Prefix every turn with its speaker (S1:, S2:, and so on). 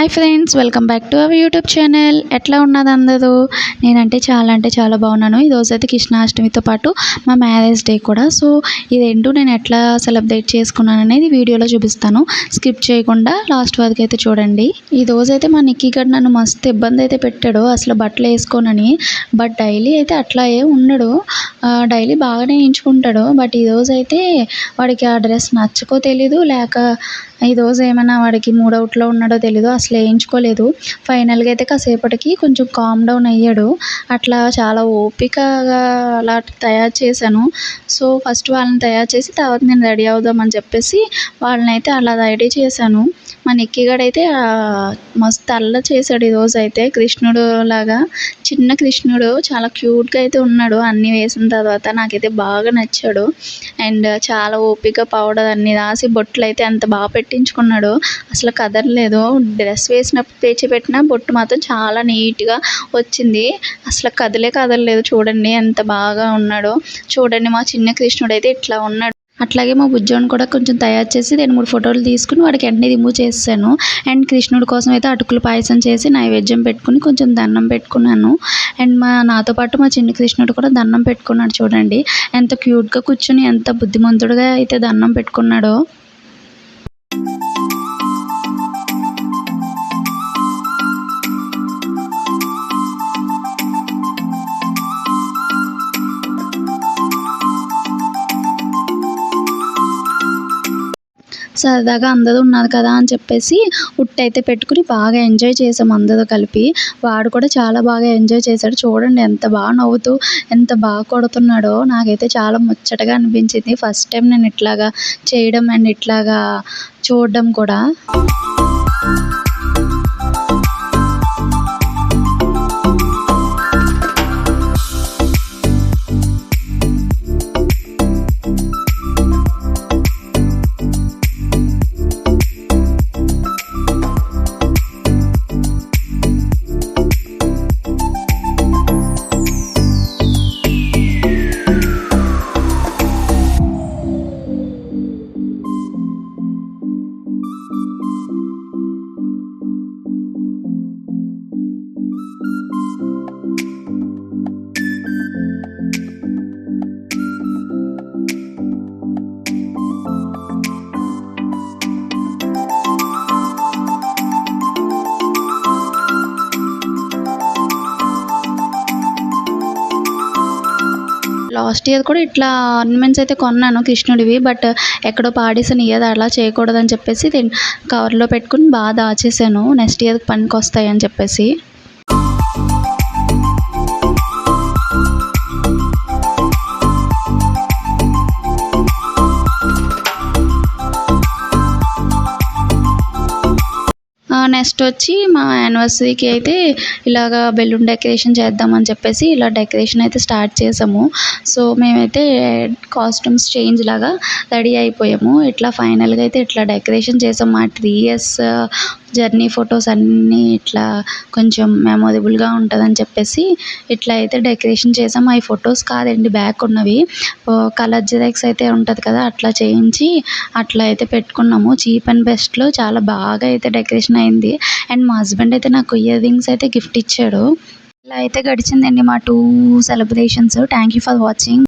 S1: Hi friends welcome back to our YouTube channel ఎట్లా ఉన్నది అందరూ? నేనంటే చాలా అంటే చాలా బాగున్నాను. ఈరోజు అయితే కృష్ణాష్టమితో పాటు మా మ్యారేజ్ డే కూడా. సో ఈ రెండు నేను ఎట్లా సెలబ్రేట్ చేసుకున్నాను అనేది వీడియోలో చూపిస్తాను. స్కిప్ చేయకుండా లాస్ట్ వరకు అయితే చూడండి. ఈ రోజు అయితే మా నిక్కీ గడ్ నన్ను మస్తు ఇబ్బంది అయితే పెట్టాడు. అసలు బట్టలు వేసుకోనని. బట్ డైలీ అయితే అట్లా ఏ ఉండడు డైలీ బాగానే వేయించుకుంటాడు. బట్ ఈరోజు అయితే వాడికి ఆ డ్రెస్ నచ్చుకో తెలీదు. లేక ఈరోజు ఏమైనా వాడికి మూడవుట్లో ఉన్నాడో తెలీదు. అసలు వేయించుకోలేదు. ఫైనల్గా అయితే కాసేపటికి కొంచెం కామ్ డౌన్ అయ్యాడు. అట్లా చాలా ఓపికగా అలా తయారు చేశాను. సో ఫస్ట్ వాళ్ళని తయారు చేసి తర్వాత నేను రెడీ అవుదామని చెప్పేసి వాళ్ళని అయితే అలా రెడీ చేశాను. మా నిక్కిగాడైతే అయితే మస్తు అల్ల చేశాడు ఈరోజు అయితే. కృష్ణుడు లాగా చిన్న కృష్ణుడు. చాలా క్యూట్గా అయితే ఉన్నాడు. అన్నీ వేసిన తర్వాత నాకైతే బాగా నచ్చాడు. అండ్ చాలా ఓపిక పౌడర్ అన్ని రాసి బొట్లు అయితే అంత బాగా పెట్టించుకున్నాడు. అసలు కదలలేదు. డ్రెస్ వేసినప్పుడు పేచి పెట్టిన బొట్టు మాత్రం చాలా నీట్గా వచ్చింది. అసలు కదలే కదలలేదు. చూడండి ఎంత బాగా ఉన్నాడో. చూడండి మా చిన్న కృష్ణుడు అయితే ఇట్లా ఉన్నాడు. అట్లాగే మా బుజ్జోని కూడా కొంచెం తయారు చేసి రెండు మూడు ఫోటోలు తీసుకుని వాడికి వెంటనే రిమూవ్ చేసాను అండ్ కృష్ణుడి కోసం అయితే అటుకులు పాయసం చేసి నైవేద్యం పెట్టుకుని కొంచెం దండం పెట్టుకున్నాను. అండ్ మా నాతో పాటు మా చిన్న కృష్ణుడు కూడా దండం పెట్టుకున్నాడు చూడండి. ఎంత క్యూట్గా కూర్చుని ఎంత బుద్ధిమంతుడుగా అయితే దండం పెట్టుకున్నాడో. సరదాగా అందరూ ఉన్నారు కదా అని చెప్పేసి ఉట్టయితే పెట్టుకుని బాగా ఎంజాయ్ చేసాం అందరూ కలిపి. వాడు కూడా చాలా బాగా ఎంజాయ్ చేశాడు. చూడండి ఎంత బాగా నవ్వుతూ ఎంత బాగా కొడుతున్నాడో. నాకైతే చాలా ముచ్చటగా అనిపించింది. ఫస్ట్ టైం నేను ఇట్లాగా చేయడం అండ్ ఇట్లాగా చూడడం కూడా. లాస్ట్ ఇయర్ కూడా ఇట్లా ఆర్నమెంట్స్ అయితే కొన్నాను కృష్ణుడివి బట్ ఎక్కడో పాడేసాను ఇయర్ అలా చేయకూడదని చెప్పేసి కవర్లో పెట్టుకుని బాగా దాచేసాను. నెక్స్ట్ ఇయర్ పనికి చెప్పేసి. నెక్స్ట్ వచ్చి మా యానివర్సరీకి అయితే ఇలాగ బెలూన్ డెకరేషన్ చేద్దామని చెప్పేసి ఇలా డెకరేషన్ అయితే స్టార్ట్ చేసాము. సో మేమైతే కాస్ట్యూమ్స్ చేంజ్ లాగా రెడీ అయిపోయాము. ఇట్లా ఫైనల్గా అయితే ఇట్లా డెకరేషన్ చేసాం. మా త్రీ ఇయర్స్ జర్నీ ఫొటోస్ అన్నీ ఇట్లా కొంచెం మెమొరబుల్గా ఉంటుందని చెప్పేసి ఇట్లా అయితే డెకరేషన్ చేసాం. అవి ఫొటోస్ కాదండి బ్యాక్ ఉన్నవి. కలర్ జిరాక్స్ అయితే ఉంటుంది కదా అట్లా చేయించి అట్లా అయితే పెట్టుకున్నాము. చీప్ అండ్ బెస్ట్లో చాలా బాగా అయితే డెకరేషన్ అయింది. అండ్ మా హస్బెండ్ అయితే నాకు ఇయర్ రింగ్స్ అయితే గిఫ్ట్ ఇచ్చాడు. ఇలా అయితే గడిచిందండి మా two celebrations. Thank you for watching.